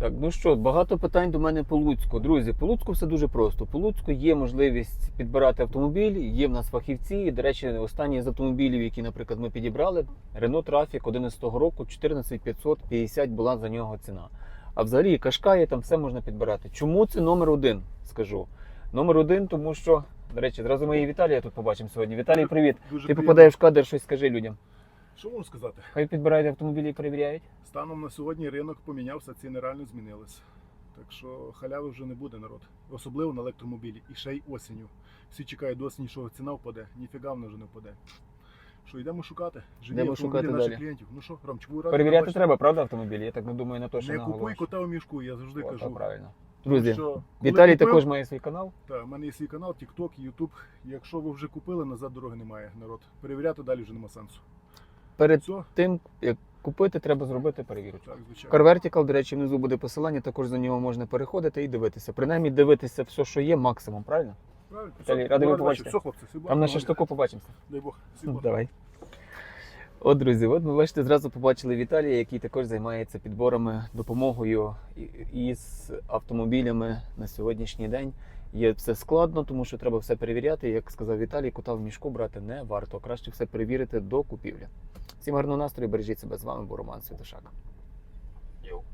Так, ну що, багато питань до мене по Луцьку. Друзі, по Луцьку все дуже просто. По Луцьку є можливість підбирати автомобіль, є в нас фахівці. І, до речі, останні з автомобілів, які, наприклад, ми підібрали, Renault Traffic 11 року, 14550 була за нього ціна. А взагалі Кашкає, там все можна підбирати. Чому це номер один? Скажу. Номер один, тому що, до речі, зразу ми і Віталія тут побачимо сьогодні. Віталій, привіт. Дуже Ти приємно. попадаєш в кадр, щось скажи людям. Що можу сказати? Хай підбирають автомобілі і перевіряють. Станом на сьогодні ринок помінявся, ціни реально змінились. Так що халяви вже не буде народ. Особливо на електромобілі. І ще й осінню. Всі чекають до осені, що ціна впаде. Ніфіга вона вже не впаде. Що, йдемо шукати? Живі Йдемо автомобілі шукати наших далі. клієнтів. Ну що, Ромчик, ви раді Перевіряти бачити? треба, правда, автомобілі? Я так не думаю на те, що Не купуй наголошую. кота в мішку, я завжди О, кажу. так, правильно. Друзі, що коли Віталій купив- також має свій канал. Так, в мене є свій канал, TikTok, YouTube. Якщо ви вже купили, назад дороги немає, народ. Перевіряти далі вже нема сенсу. Перед Все, тим, як купити, треба зробити перевірку. так, звичайно. До речі, внизу буде посилання, також за нього можна переходити і дивитися. Принаймні дивитися все, що є, максимум, правильно? Правильно. Віталій, радий побачити. Все, хлопці, всі Там на благ, шашлику побачимося. Дай Бог, всі Ну, благ. Давай. От, друзі, от ми бачите, зразу побачили Віталія, який також займається підборами, допомогою із автомобілями на сьогоднішній день. Є все складно, тому що треба все перевіряти. Як сказав Віталій, кота в мішку брати не варто. Краще все перевірити до купівлі. Всім гарного настрою, бережіть себе з вами, був Роман Святошак.